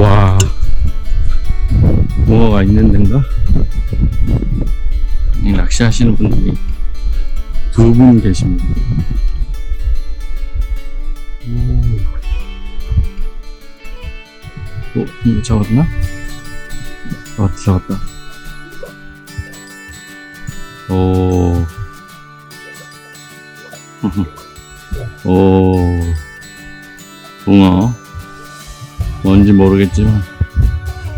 와 붕어가 있는 데인가? 이 낚시하시는 분들이 두 분 계십니다. 오. 어, 이거 잡았나? 잡았다, 잡았다. 오. 오. 붕어. 뭔지 모르겠지만,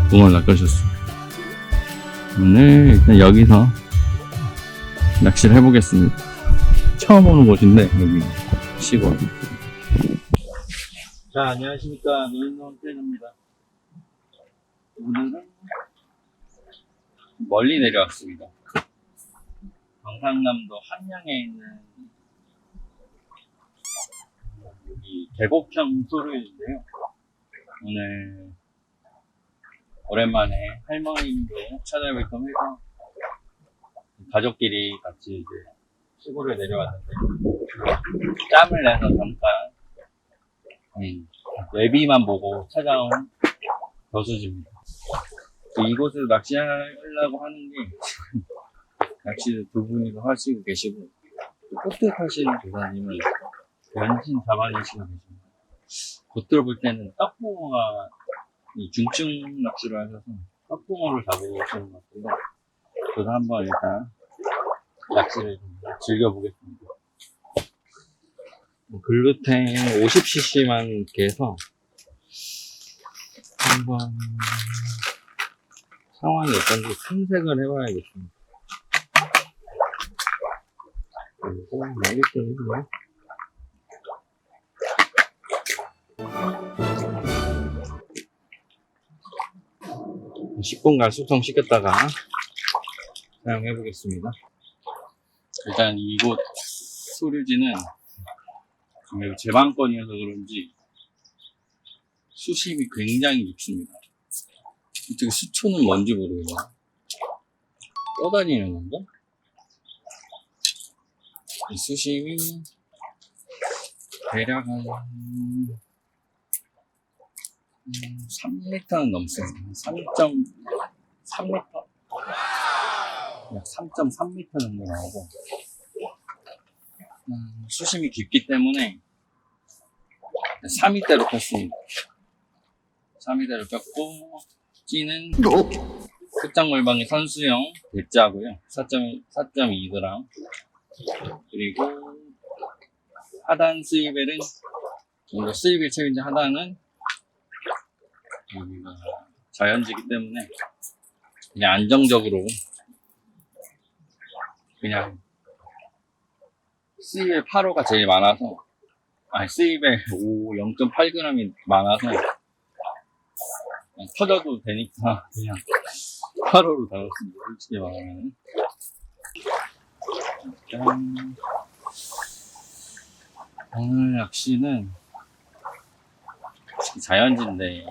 붕어를 낚으셨어. 오늘 일단 여기서 낚시를 해보겠습니다. 처음 오는 곳인데, 여기 시골. 자, 안녕하십니까. 노인노원 팬입니다. 오늘은 멀리 내려왔습니다. 경상남도 함양에 있는 여기 계곡형 소루인데요. 오늘 오랜만에 할머님도 찾아뵙고 해서 가족끼리 같이 이제 시골에 내려왔는데 짬을 내서 잠깐 음, 외비만 보고 찾아온 저수지입니다. 이곳을 낚시하려고 하는 게 낚시를 두 분이서 하시고 계시고 또 꽃들 하시는 조사님은 연신 잡아내시고 계십니다. 곧 들어볼 때는 떡붕어가 이 중증 낚시를 하셔서 떡붕어를 잡으시는 것 같은데 저도 한번 일단 낚시를 좀 즐겨보겠습니다. 뭐 글루텐 50cc만 깨서 한번 상황이 어떤지 탐색을 해봐야겠습니다. 그리고 또 있네. 10분간 숙성시켰다가 사용해 보겠습니다. 일단 이곳 소류지는 여기 제방권이어서 그런지 수심이 굉장히 깊습니다. 어떻게 수초는 뭔지 모르겠네. 떠다니는 건가? 이 수심이 대략 한 음, 3m는 넘습니다. 3.3m? 약 3.3m 정도 나오고 음, 수심이 깊기 때문에 3위대로 폈습니다. 3위대로 폈고 찌는 흑장물방이 선수용 대짜고요. 4.2g 그리고 하단 스위벨은 뭔가 스위벨 채인지 하단은 여기가 자연지기 때문에 그냥 안정적으로 그냥 스위벨 8호가 제일 많아서 아니 스위벨 5 0.8g이 많아서 그냥 터져도 되니까 그냥 8호로 달았습니다 솔직히 말하면 짠. 오늘 낚시는 자연진데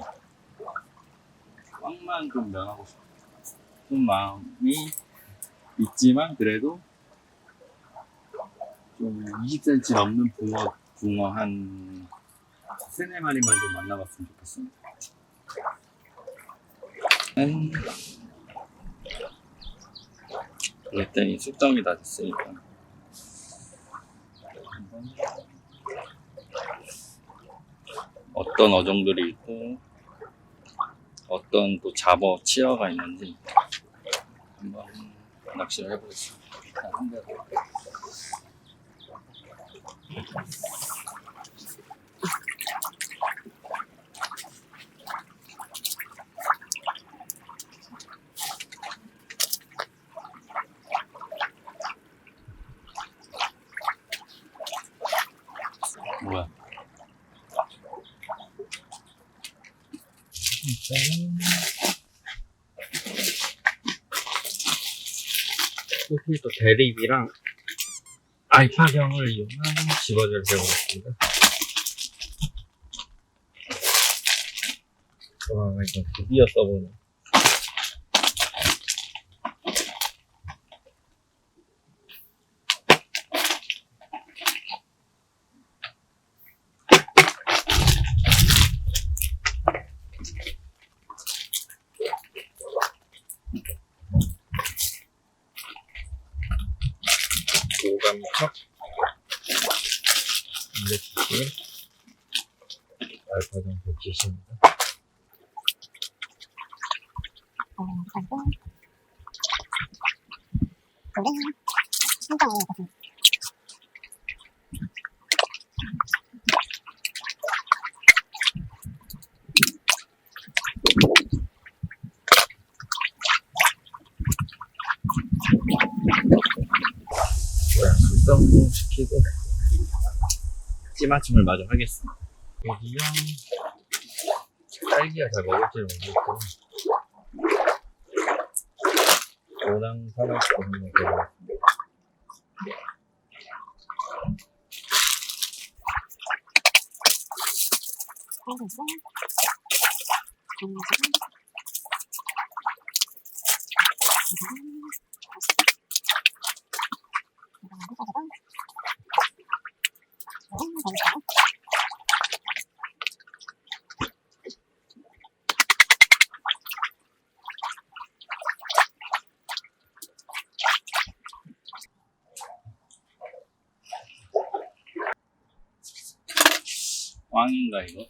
꽝만 좀 면하고 싶은 마음이 있지만 그래도 좀 20cm 넘는 붕어 붕어 한 세네 마리만 좀 만나봤으면 좋겠습니다. 음. 그랬더니 숙성이 다 됐으니까 어떤 어종들이 있고 어떤 또 잡어 치어가 있는지 한번 낚시를 해보겠습니다. 여기 또 대립이랑 알파경을 이용한 집어줄 배우겠습니다. 와, 이거 드디어 써보네. 무척 인덱스 알파전 170입니다. 숙성무 시키고 찜아침을 마저 하겠습니다. 여기요. 딸기가 잘 먹을지 모르겠고. 오랑 사랑 먹는 거 꽝인가 이거?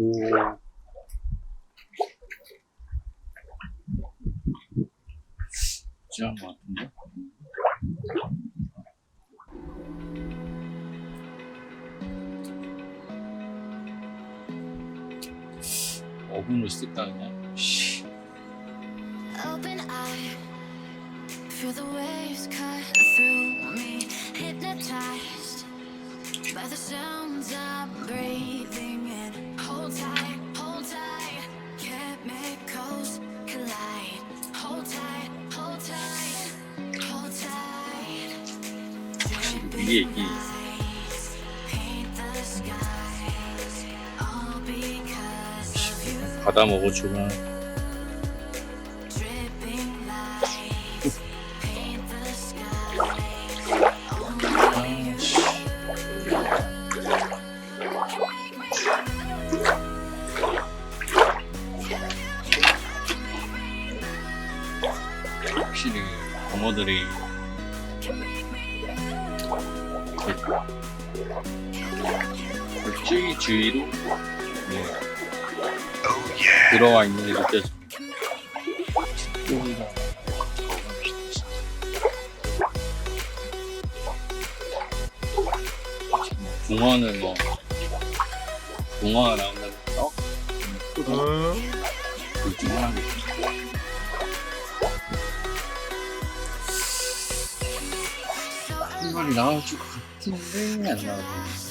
오. 지한 것 같은데? 어분을 쓸까 그냥? 씨. Open eye, feel the waves cut through me, hypnotized by the sounds I'm breathing in. 이게 이게. 받아 먹어주면 들어와 있는 게. 여기가 붕어는 뭐 붕어가 나온다면 떡? 둘중 하나겠죠. 한 마리 나올 것 같은데 안 나오네.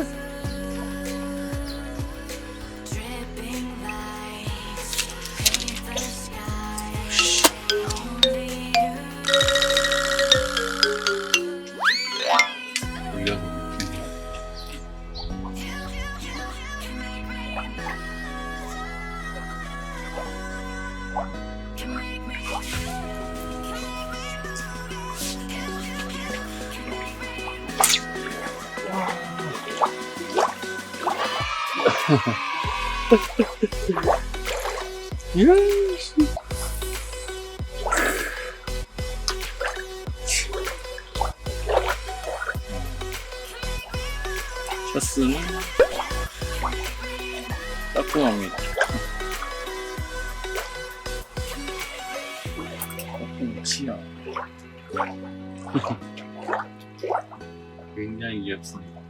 치아. 굉장히 귀엽습니다.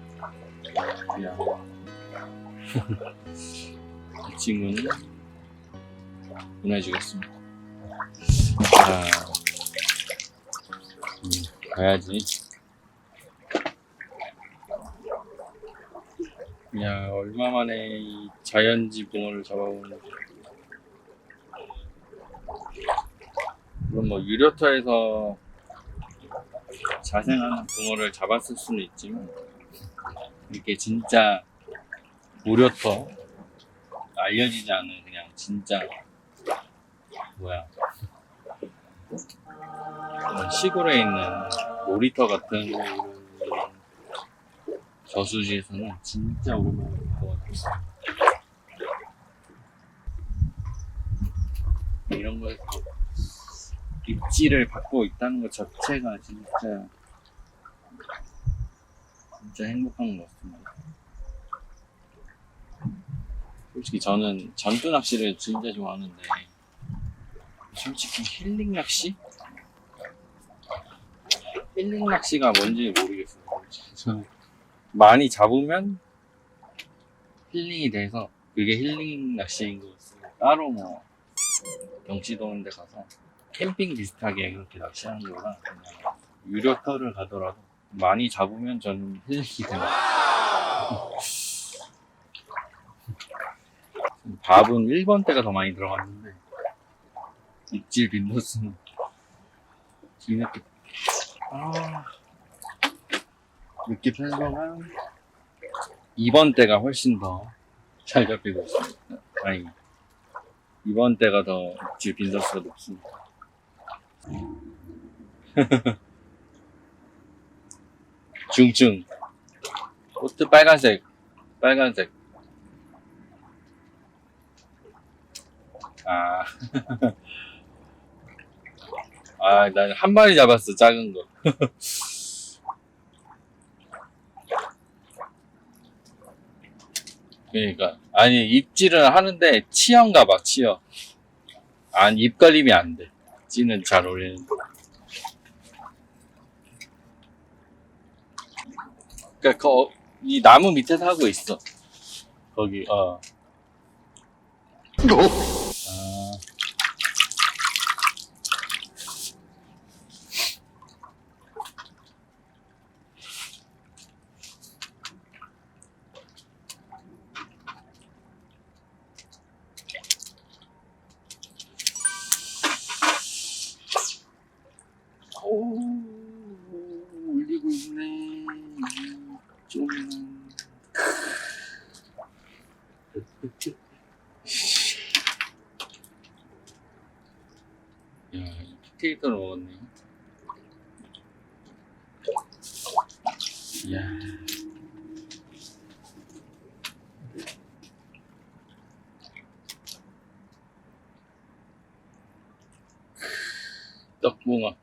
이야. 이 친구는 보내주겠습니다. 아, 음, 가야지. 야, 얼마만에 이 자연지 붕어를 잡아보는 물론 뭐 유료터에서 자생하는 붕어를 잡았을 수는 있지만 이렇게 진짜 무료터 알려지지 않은 그냥 진짜 뭐야 시골에 있는 놀이터 같은 저수지에서는 진짜 오랜만에 볼것 같아요. 이런 거에서 입지를 받고 있다는 것 자체가 진짜 진짜 행복한 것 같습니다. 솔직히 저는 전투 낚시를 진짜 좋아하는데 솔직히 힐링 낚시? 힐링 낚시가 뭔지 모르겠어요. 저는 많이 잡으면 힐링이 돼서 그게 힐링 낚시인 것 같습니다. 따로 뭐 경치도 오는 데 가서 캠핑 비슷하게 그렇게 낚시하는 거라 그냥 유료터를 가더라도 많이 잡으면 저는 힐링이 됩니다. 밥은 1번 때가 더 많이 들어갔는데 입질 빈도수는 뒤늦게 아 늦게 편성한 2번 때가 훨씬 더 잘 잡히고 있습니다. 아니 2번 때가 더 입질 빈도수가 높습니다. 중증 코트 빨간색 빨간색 아, 아, 난 한 마리 잡았어, 작은 거. 그러니까, 아니, 입질은 하는데, 치어인가 봐, 치어. 아니, 입걸림이 안 돼. 찌는 잘 어울리는. 그니까, 그, 이 나무 밑에서 하고 있어. 거기, 어. 아. 오, 울리고 있네. 이쪽은. 야, 이 포테이토를 먹었네. 이야. 떡붕어.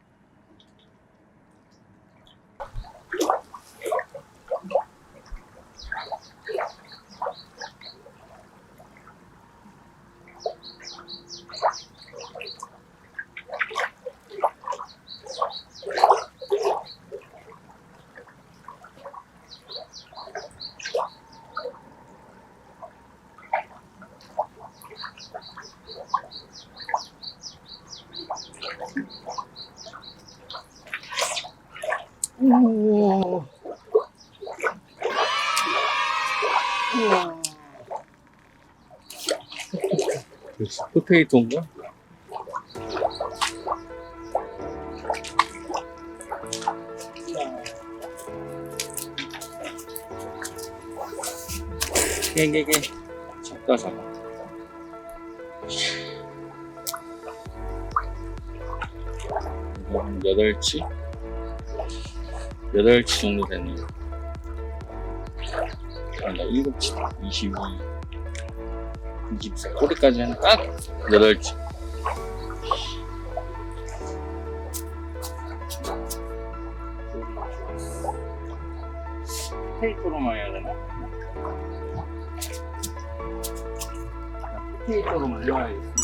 오. 우와. 역시 포테이토인가? 개개개 작다 작아 8치 8치 정도 되는 아니다 7치 22 24 꼬리까지 하는 딱 8치 테이프로만 해야 되나? 테이프로만 해야겠어.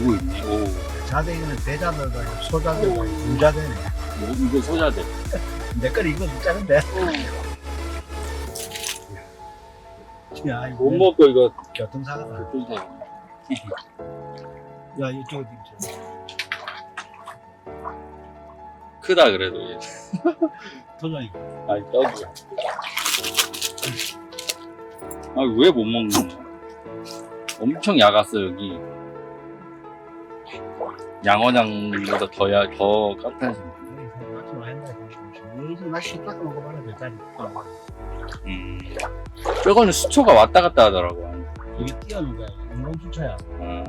오고 있네. 오. 자대기는 대자들도 아니고 소자들도 부자되네. 뭐, 이거 소자대. 내 거는 이거 좀 작은데. 야, 이거 못 먹고 이거 교통사고다. 뜯어. 야, 지금 크다 그래도 얘. 도장이. 아니 떡이야. 아왜 못 먹는 거야? 엄청 약았어 여기. 양어장보다 더, 야, 더 자리. 음. 저거는 수초가 왔다 갔다 하더라고. 여기 띄어놓은 거야. 인공 수차야. 어.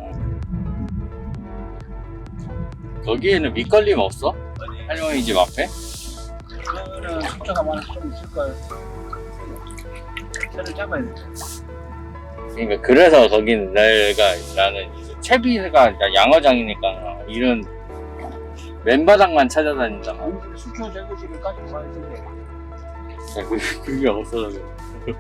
거기에는 밑걸림 없어? 할머니 집 앞에? 그거는 수차가 많아서 좀 있을 거야. 새를 잡아야 돼. 그러니까 그래서 거기는 내가 나는 채비가 양어장이니까 이런 맨바닥만 찾아다닌다. 아니, 수초 제거실을 가지고 가야 텐데. 그- 그게 없어서 그래.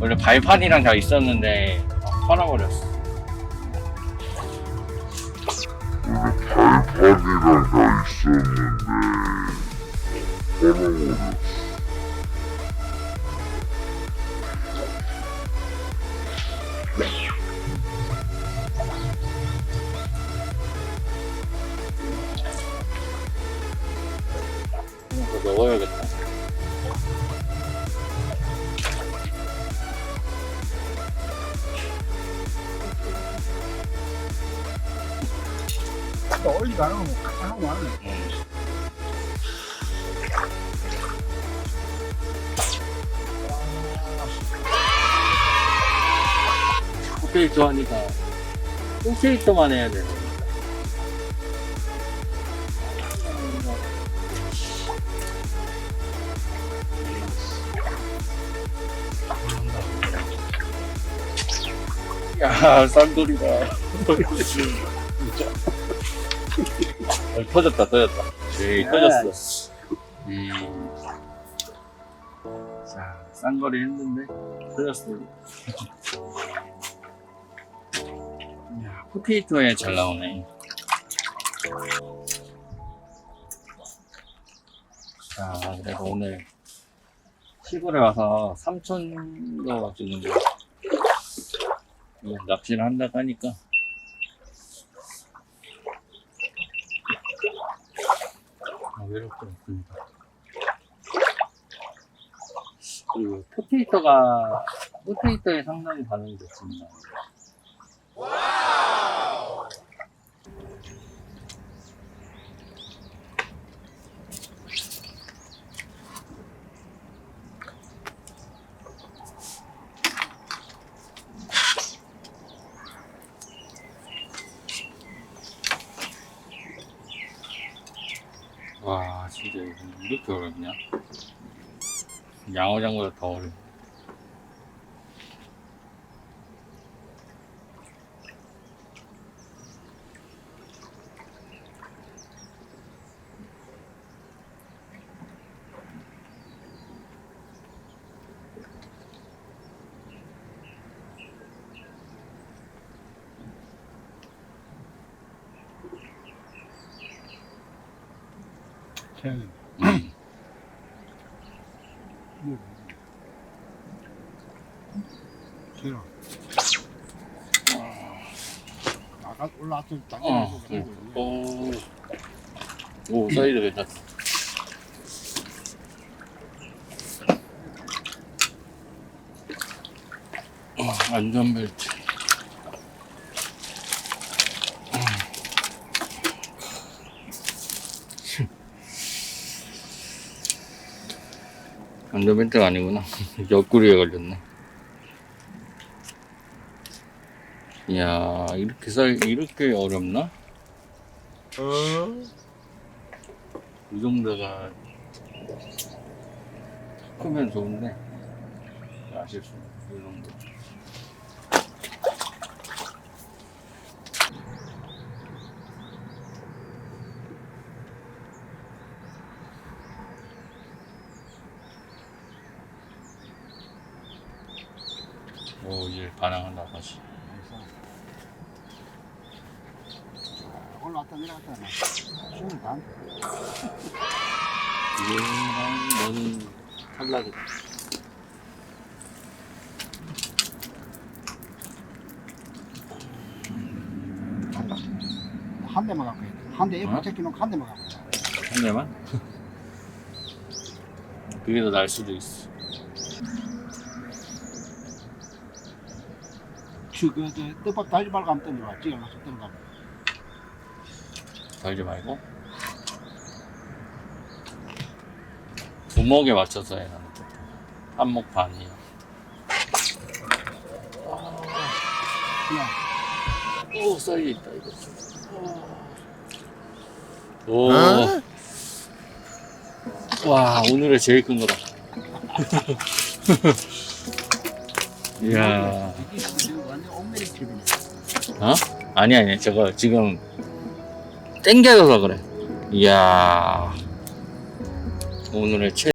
원래 발판이랑 다 있었는데 어, 팔아버렸어. 발판이랑 다 있었는데 얼어버렸어. 먹어야겠다. 또 올리가 안 하면 하고 하네. 음. 포테이토 하니까 포테이토만 해야 되 네. 야, 쌍돌이다. 진짜. 어, 터졌다, 터졌다. 에이, 터졌어. 음. 자, 쌍거리 했는데, 터졌어. 야, 포테이토에 잘 나오네. 자, 그래서 오늘 시골에 와서 삼촌도 지금 뭐 낚시를 한다고 하니까 아, 외롭게 없습니다. 그리고 포테이토가 포테이토에 상당히 반응이 좋습니다. 와 진짜 이렇게 어렵냐? 양어장보다 더 어려워. 태양이. 음. 태양. 아까 올라왔던 딱 어, 응. 오, 오 사이드 괜찮다. 어, 안전벨트. 안전벨트가 아니구나. 옆구리에 걸렸네. 이 야, 이렇게 살, 이렇게 어렵나? 이 정도가 크면 좋은데, 아쉽습니다. 이 정도. 오, 이제 반항한다, 다시. 너는 탈락이다. 한 대만 갖고 있다. 한대 어? 제끼놓고 한 대만 갖고 있다. 한 대만? 그게 더 날 수도 있어. 저 뜻밖 달지 말고 한번 던져봐. 찍어놔서 던져봐. 달지 말고. 부목에 맞춰서 해, 나는. 한목 반이야. 그냥 오, 사이즈 있다, 이거. 오. 와, 오늘의 제일 큰 거다. 이야. 어? 아니, 아니, 저거 지금 땡겨져서 그래. 이야. 오늘의 최